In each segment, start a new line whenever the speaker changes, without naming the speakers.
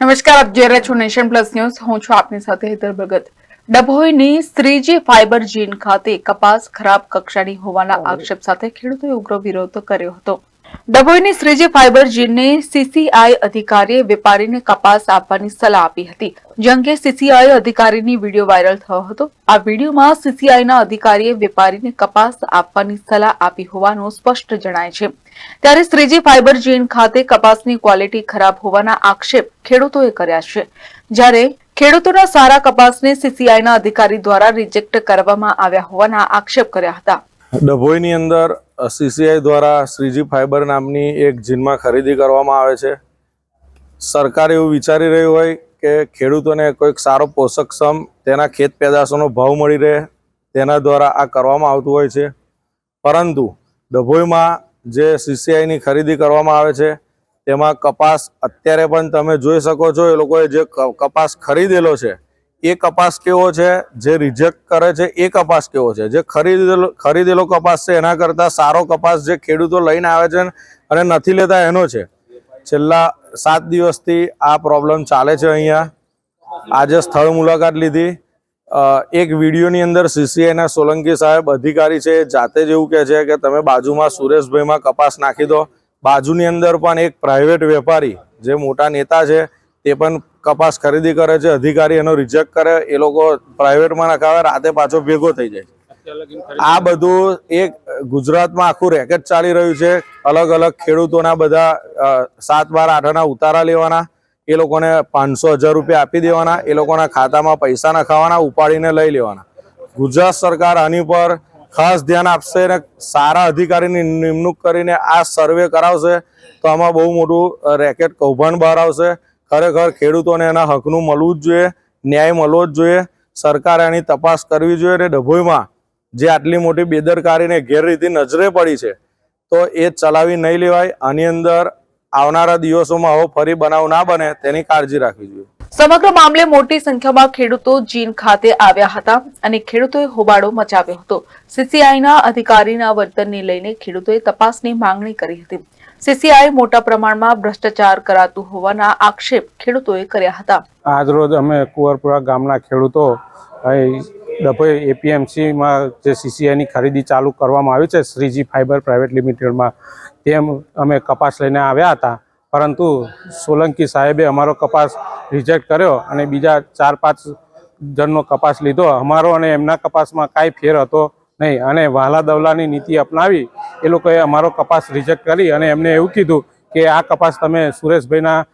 નમસ્કાર આપ જોઈ રહ્યા છો નેશન પ્લસ ન્યૂઝ. હું છું આપની સાથે હેતર ભગત. ડભોઈની શ્રીજી ફાઇબર જીન ખાતે કપાસ ખરાબ કક્ષાની હોવાના આક્ષેપ સાથે ખેડૂતોએ ઉગ્ર વિરોધ કર્યો હતો. ડભોઈની શ્રીજી ફાઇબર જીનને સીસીઆઈ અધિકારીએ વેપારીને કપાસ આપવાની સલાહ આપી હતી. જે અંગે સીસીઆઈ અધિકારીની વીડિયો વાયરલ થયો હતો. આ વિડીયોમાં સીસીઆઈના અધિકારીએ વેપારીને કપાસ આપવાની સલાહ આપી હોવાનું સ્પષ્ટ જણાય છે. ત્યારે શ્રીજી ફાઇબર જીન ખાતે કપાસની ક્વોલિટી ખરાબ હોવાના આક્ષેપ ખેડૂતોએ કર્યા છે. જ્યારે ખેડૂતોના સારા કપાસને સીસીઆઈના અધિકારી દ્વારા રિજેક્ટ કરવામાં આવ્યા હોવાના આક્ષેપ કર્યા હતા.
ડભોઈની અંદર સીસીઆઈ દ્વારા શ્રીજી ફાઇબર નામની એક જીનમાં ખરીદી કરવામાં આવે છે. સરકાર એવું વિચારી રહ્યું હોય કે ખેડૂતોને કોઈક સારો પોષકક્ષમ તેના ખેત પેદાશોનો ભાવ મળી રહે, તેના દ્વારા આ કરવામાં આવતું હોય છે. પરંતુ ડભોઈમાં જે સીસીઆઈની ખરીદી કરવામાં આવે છે, તેમાં કપાસ અત્યારે પણ તમે જોઈ શકો છો, એ લોકોએ જે કપાસ ખરીદેલો છે એ કપાસ કેવો છે? જે રિજેક્ટ કરે છે, એ કપાસ કેવો છે? જે ખરીદેલો ખરીદેલો કપાસ છે, એના કરતાં સારો કપાસ જે ખેડૂતો લઈને આવે છે અને નથી લેતા, એનો છે. છેલ્લા સાત દિવસથી આ પ્રોબ્લેમ ચાલે છે અહીંયા. આજે સ્થળ મુલાકાત લીધી. એક વિડીયોની અંદર સીસીઆઈના સોલંકી સાહેબ અધિકારી છે, જાતે જ એવું કહે છે કે તમે બાજુમાં સુરેશભાઈમાં કપાસ નાખી દો. બાજુની અંદર પણ એક પ્રાઇવેટ વેપારી, જે મોટા નેતા છે તે પણ કપાસ ખરીદી કરે છે, અધિકારી એનો રિજેક્ટ કરે, એ લોકો પ્રાઇવેટમાં નખાવે, રાતે પાછો ભેગો થઈ જાય આ બધું એક ગુજરાતમાં આખું રેકેટ ચાલી રહ્યું છે. અલગ અલગ ખેડૂતોના બધા સાત બાર આઠના ઉતારા લેવાના. એ લોકોને પાંચસો હજાર રૂપિયા આપી દેવાના. એ લોકોના ખાતામાં પૈસા નખાવાના, ઉપાડીને લઈ લેવાના. ગુજરાત સરકાર આની પર ખાસ ધ્યાન આપશે અને સારા અધિકારીની નિમણૂક કરીને આ સર્વે કરાવશે તો આમાં બહુ મોટું રેકેટ કૌભાંડ બહાર આવશે. ખરેખર ખેડૂતોને એના હકનું મળવું જ જોઈએ, ન્યાય મળવો જ જોઈએ, સરકારે એની તપાસ કરવી જોઈએ અને ડભોઈમાં જે આટલી મોટી બેદરકારીને ગેરરીતિ નજરે પડી છે, તો એ ચલાવી નહીં લેવાય. આની અંદર આવનારા દિવસોમાં આવો ફરી બનાવ ના બને તેની કાળજી રાખવી જોઈએ.
સમગ્ર મામલે મોટી સંખ્યામાં ખેડૂતો જીન ખાતે આવ્યા હતા અને ખેડૂતોએ હોબાળો મચાવ્યો હતો. સીસીઆઈના અધિકારીના વર્તનને લઈને ખેડૂતોએ તપાસની માંગણી કરી હતી. સીસીઆઈ મોટા પ્રમાણમાં ભ્રષ્ટાચાર કરાતું હોવાના આક્ષેપ ખેડૂતોએ કર્યા હતા.
આજરોજ અમે કુંવરપુરા ગામના ખેડૂતો ડભોઈ એપીએમસીમાં જે સીસીઆઈની ખરીદી ચાલુ કરવામાં આવી છે, શ્રીજી ફાઇબર પ્રાઇવેટ લિમિટેડમાં, તેમ અમે કપાસ લઈને આવ્યા હતા. પરંતુ સોલંકી સાહેબે અમારો કપાસ રિજેક્ટ કર્યો અને બીજા ચાર પાંચ જણનો કપાસ લીધો. અમારો અને એમના કપાસમાં કાંઈ ફેર હતો નહીં, અને વહાલા દવલાની નીતિ અપનાવી, એ લોકોએ અમારો કપાસ રિજેક્ટ કરી અને એમને એવું કીધું કે આ કપાસ તમે સુરેશભાઈના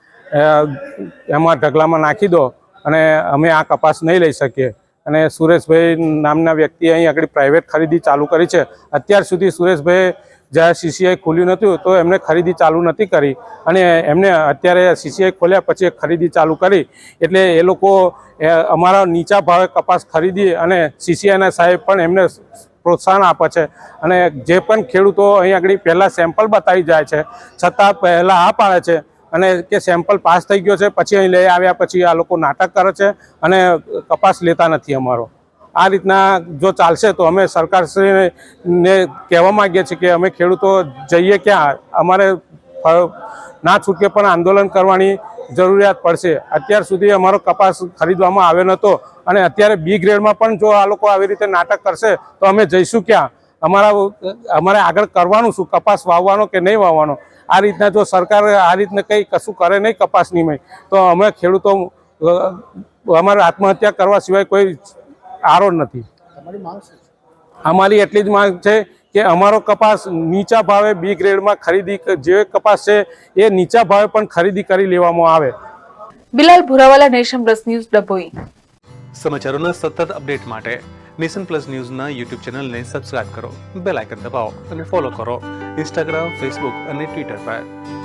એમાં ઢગલામાં નાખી દો અને અમે આ કપાસ નહીં લઈ શકીએ. અને સુરેશભાઈ નામના વ્યક્તિએ અહીં આગળ પ્રાઇવેટ ખરીદી ચાલુ કરી છે. અત્યાર સુધી સુરેશભાઈ જ્યારે સીસીઆઈ ખોલ્યું નહોતું, તો એમને ખરીદી ચાલુ નથી કરી. અને એમને અત્યારે સીસીઆઈ ખોલ્યા પછી ખરીદી ચાલુ કરી. એટલે એ લોકો અમારા નીચા ભાવે કપાસ ખરીદી અને સીસીઆઈના સાહેબ પણ એમને પ્રોત્સાહન આપે છે અને જે પણ ખેડૂતો અહીં આગળ પહેલાં સેમ્પલ બતાવી જાય છે, છતાં પહેલાં આ પાડે છે અને કે સેમ્પલ પાસ થઈ ગયો છે, પછી અહીં લઈ આવ્યા, પછી આ લોકો નાટક કરે છે અને કપાસ લેતા નથી અમારો. આ રીતના જો ચાલશે તો અમે સરકારશ્રીને કહેવા માંગીએ છીએ કે અમે ખેડૂતો જઈએ ક્યાં? અમારે ના છૂટકે પણ આંદોલન કરવાની જરૂરિયાત પડશે. અત્યાર સુધી અમારો કપાસ ખરીદવામાં આવ્યો નહોતો અને અત્યારે બી ગ્રેડમાં પણ જો આ લોકો આવી રીતે નાટક કરશે તો અમે જઈશું ક્યાં? અમારા અમારે આગળ કરવાનું શું? કપાસ વાવવાનો કે નહીં વાવવાનો? આ રીતના જો સરકાર આ રીતના કંઈ કશું કરે નહીં કપાસની મેં તો અમે ખેડૂતો અમારે આત્મહત્યા કરવા સિવાય કોઈ આરો નથી. અમારી એટલી જ માંગ છે કે અમારો કપાસ નીચા ભાવે બી ગ્રેડમાં ખરીદી જે કપાસ છે એ નીચા ભાવે પણ ખરીદી કરી લેવામાં આવે.
Bilal Bhurawala nation plus news Dabhoi.
સમાચારોના સતત અપડેટ માટે નેશન પ્લસ ન્યૂઝના યુટ્યુબ ચેનલને સબસ્ક્રાઇબ કરો બેલ આઇકન દબાવો અને ફોલો કરો ઇન્સ્ટાગ્રામ ફેસબુક અને ટ્વિટર પર.